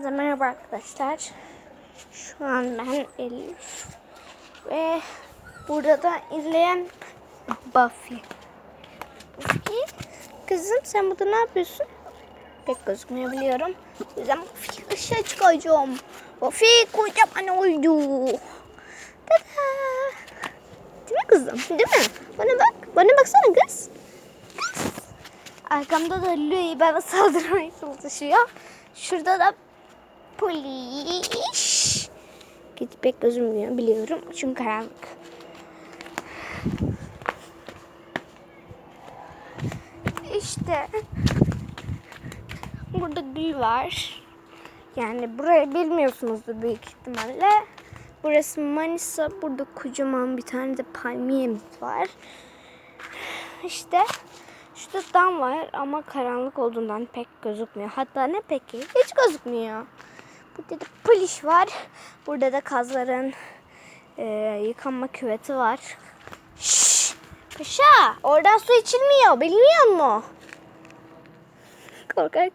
Hepinize merhaba arkadaşlar. Şu an ben Elif. Ve burada da izleyen Buffy. Buffy, kızım sen burada ne yapıyorsun? Pek gözükmeyebiliyorum. O yüzden Buffy ışığa çıkacağım. Buffy kocaman oldu. Tada. Değil mi kızım? Değil mi? Bana bak. Bana baksana kız. Kız. Arkamda da Louis bana saldırmaya çalışıyor. Şurada da polis. Gidip pek gözükmüyor biliyorum. Çünkü karanlık. İşte burada gül var. Yani burayı bilmiyorsunuzdur büyük ihtimalle. Burası Manisa. Burada kocaman bir tane de palmiyemiz var. İşte şurada dam var ama karanlık olduğundan pek gözükmüyor. Hatta ne peki? Hiç gözükmüyor. Burada da polis var. Burada da kazların e, yıkanma küveti var. Şşş! Paşa! Oradan su içilmiyor. Bilmiyor musun? Korkak.